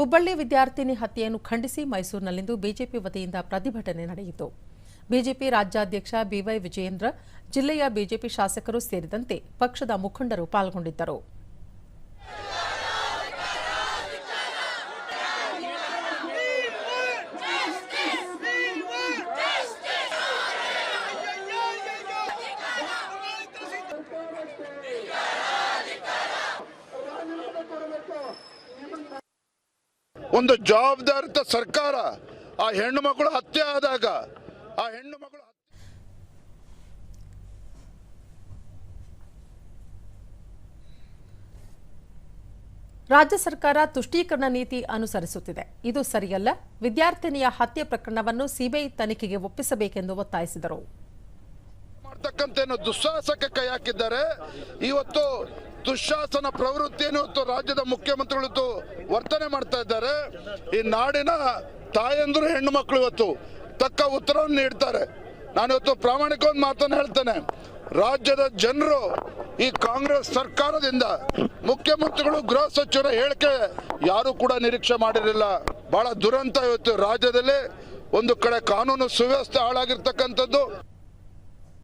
ಹುಬ್ಬಳ್ಳಿ ವಿದ್ಯಾರ್ಥಿನಿ ಹತ್ಯೆಯನ್ನು ಖಂಡಿಸಿ ಮೈಸೂರಿನಲ್ಲಿಂದು ಬಿಜೆಪಿ ವತಿಯಿಂದ ಪ್ರತಿಭಟನೆ ನಡೆಯಿತು. ಬಿಜೆಪಿ ರಾಜ್ಯಾಧ್ಯಕ್ಷ ಬಿವೈ ವಿಜಯೇಂದ್ರ, ಜಿಲ್ಲೆಯ ಬಿಜೆಪಿ ಶಾಸಕರು ಸೇರಿದಂತೆ ಪಕ್ಷದ ಮುಖಂಡರು ಪಾಲ್ಗೊಂಡಿದ್ದರು. ಒಂದು ಜವಾಬ್ದಾರಿತ ಸರ್ಕಾರ ಆ ಹೆಣ್ಣು ಮಕ್ಕಳು ಹತ್ಯೆ ಆದಾಗ ಆ ಹೆಣ್ಣು ಮಕ್ಕಳು ರಾಜ್ಯ ಸರ್ಕಾರ ತುಷ್ಟೀಕರಣ ನೀತಿ ಅನುಸರಿಸುತ್ತಿದೆ. ಇದು ಸರಿಯಲ್ಲ. ವಿದ್ಯಾರ್ಥಿನಿಯ ಹತ್ಯೆ ಪ್ರಕರಣವನ್ನು ಸಿಬಿಐ ತನಿಖೆಗೆ ಒಪ್ಪಿಸಬೇಕೆಂದು ಒತ್ತಾಯಿಸಿದರು. ದುಸ್ಸಾಹಸಕ್ಕೆ ಕೈ ಹಾಕಿದ್ದಾರೆ. ಇವತ್ತು ದುಶ್ಯಾಸನ ಪ್ರವೃತ್ತಿಯನ್ನು ಇವತ್ತು ರಾಜ್ಯದ ಮುಖ್ಯಮಂತ್ರಿಗಳು ವರ್ತನೆ ಮಾಡ್ತಾ ಇದ್ದಾರೆ. ಈ ನಾಡಿನ ತಾಯಂದ್ರು ಹೆಣ್ಣು ಮಕ್ಕಳು ಇವತ್ತು ತಕ್ಕ ಉತ್ತರವನ್ನು ನೀಡ್ತಾರೆ. ನಾನು ಇವತ್ತು ಪ್ರಾಮಾಣಿಕ ಒಂದು ಮಾತನ್ನು ಹೇಳ್ತೇನೆ. ರಾಜ್ಯದ ಜನರು ಈ ಕಾಂಗ್ರೆಸ್ ಸರ್ಕಾರದಿಂದ ಮುಖ್ಯಮಂತ್ರಿಗಳು, ಗೃಹ ಸಚಿವರ ಹೇಳಿಕೆ ಯಾರು ಕೂಡ ನಿರೀಕ್ಷೆ ಮಾಡಿರಲಿಲ್ಲ. ಬಹಳ ದುರಂತ ಇವತ್ತು ರಾಜ್ಯದಲ್ಲಿ. ಒಂದು ಕಡೆ ಕಾನೂನು ಸುವ್ಯವಸ್ಥೆ ಹಾಳಾಗಿರ್ತಕ್ಕಂಥದ್ದು.